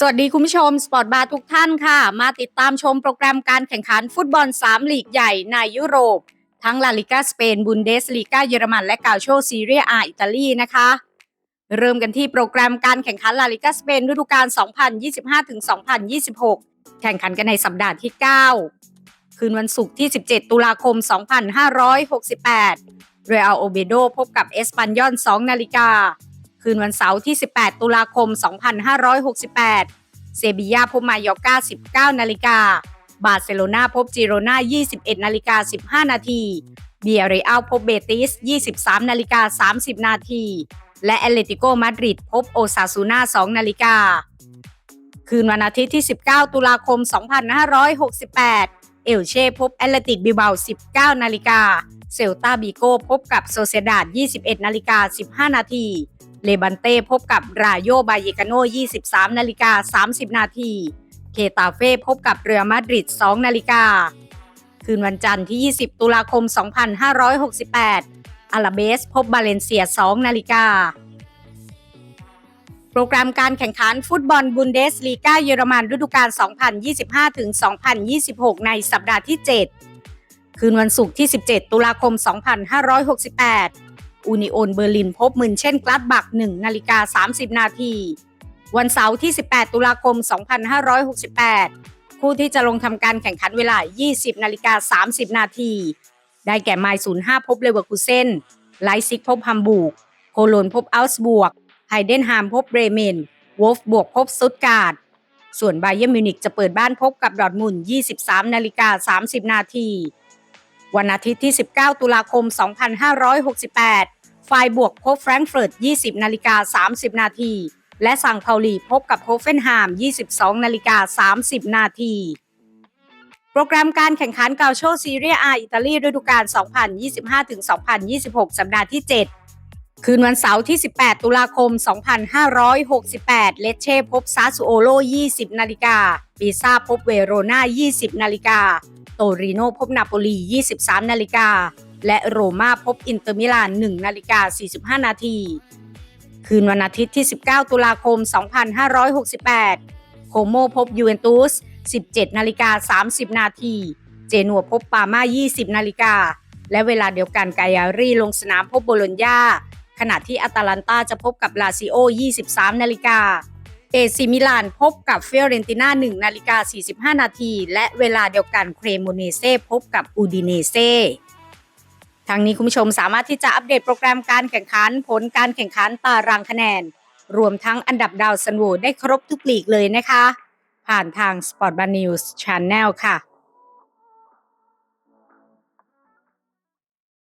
สวัสดีคุณผู้ชม สปอร์ตบาร์ทุกท่านค่ะ มาติดตามชมโปรแกรมการแข่งขันฟุตบอล 3 ลีกใหญ่ในยุโรป ทั้งลาลิกาสเปน บุนเดสลีกาเยอรมัน และกาโชซีเรียอาอิตาลีนะคะ เริ่มกันที่โปรแกรมการแข่งขันลาลิกาสเปนฤดูกาล 2025-2026 แข่งขันกันในสัปดาห์ที่ 9 คืนวันศุกร์ที่ 17 ตุลาคม 2568 เรอัลโอเบโดพบกับเอสปันยอน 2 นาฬิกา คืนวันเสาร์ที่ 18 ตุลาคม 2568 เซบียาพบมายอกา 19 นาฬิกา บาร์เซโลนาพบจิโรนา21 นาฬิกา 15 นาที เบียเรอัลพบเบติส 23 นาฬิกา 30 นาที และแอตเลติโกมาดริดพบโอซาซูนา2นาฬิกา คืนวันอาทิตย์ที่ 19 ตุลาคม 2568 เอลเช่พบแอตเลติกบิเบา 19 นาฬิกา เซลตาบิโกพบกับโซเซดาด21 นาฬิกา 15 นาที เลบันเต้พบกับรายโยบายเยกาโน 23 นาฬิกา 30 นาที เคตาเฟ่พบกับเรือมาดริด 2 นาฬิกา คืนวันจันทร์ที่ 20 ตุลาคม 2568อาลาเบสพบบาเลนเซีย 2 นาฬิกา โปรแกรมการแข่งขันฟุตบอลบุนเดสลีกาเยอรมันฤดูกาล 2025-2026 ในสัปดาห์ที่ 7 คืนวันศุกร์ที่ 17 ตุลาคม 2568 อูนิโอนเบอร์ลินพบมืนเช่นกลัดบัก1นาฬิกา 30 นาที วันเสาร์ที่ 18 ตุลาคม 2568 คู่ที่จะลงทำการแข่งขันเวลา 20 นาฬิกา 30 นาที ได้แก่ไมล์05 พบเลเวอร์คูเซนไลซิกพบฮัมบูร์ก โคโลนพบอัลส์บวก ไฮเดนฮามพบเบรเมน วอฟบวกพบซุตการ์ดส่วนไบเยอร์มิวนิกจะเปิดบ้านพบกับดอร์ทมุน 23 นาฬิกา 30 นาที วันอาทิตย์ที่ 19 ตุลาคม 2568 ไฟบวกพบแฟรงก์เฟิร์ต 20 นาฬิกา 30 นาที และสังเปาลีพบกับโฮเฟนไฮม์ 22 นาฬิกา 30 นาที โปรแกรมการแข่งขันเกาโชซีเรียอาอิตาลีฤดูกาล 2025-2026 สัปดาห์ที่ 7 คืนวันเสาร์ที่ 18 ตุลาคม 2568 เลเช่พบซาสุโอโล 20 นาฬิกาปีซาพบเวโรนา 20 นาฬิกา โตริโนพบนาโปลี 23 นาฬิกา และโรม่าพบอินเตอร์มิลาน1นาฬิกา45 นาที คืนวันอาทิตย์ที่ 19 ตุลาคม 2568 โคโมพบยูเวนตุส 17นาฬิกา30 นาที เจนัวพบปาม่า 20 นาฬิกา และเวลาเดียวกันกายารีลงสนามพบโบโลญญา ขณะที่อาตาลันตาจะพบกับลาซิโอ 23 นาฬิกาเอซิมิลานพบกับเฟ o เรนติน่า1นาฬิกา45 นาที และเวลาเดียวกันเครโมเนเซ่พบกับอูดิเนเซ่ ทางนี้คุณผู้ชมสามารถที่จะอัปเดตโปรแกรมการแข่งขัน ผลการแข่งขันตารางคะแนน รวมทั้งอันดับดาวซันโวได้ครบทุกลีกเลยนะคะ ผ่านทาง Sport Bar News Channel ค่ะ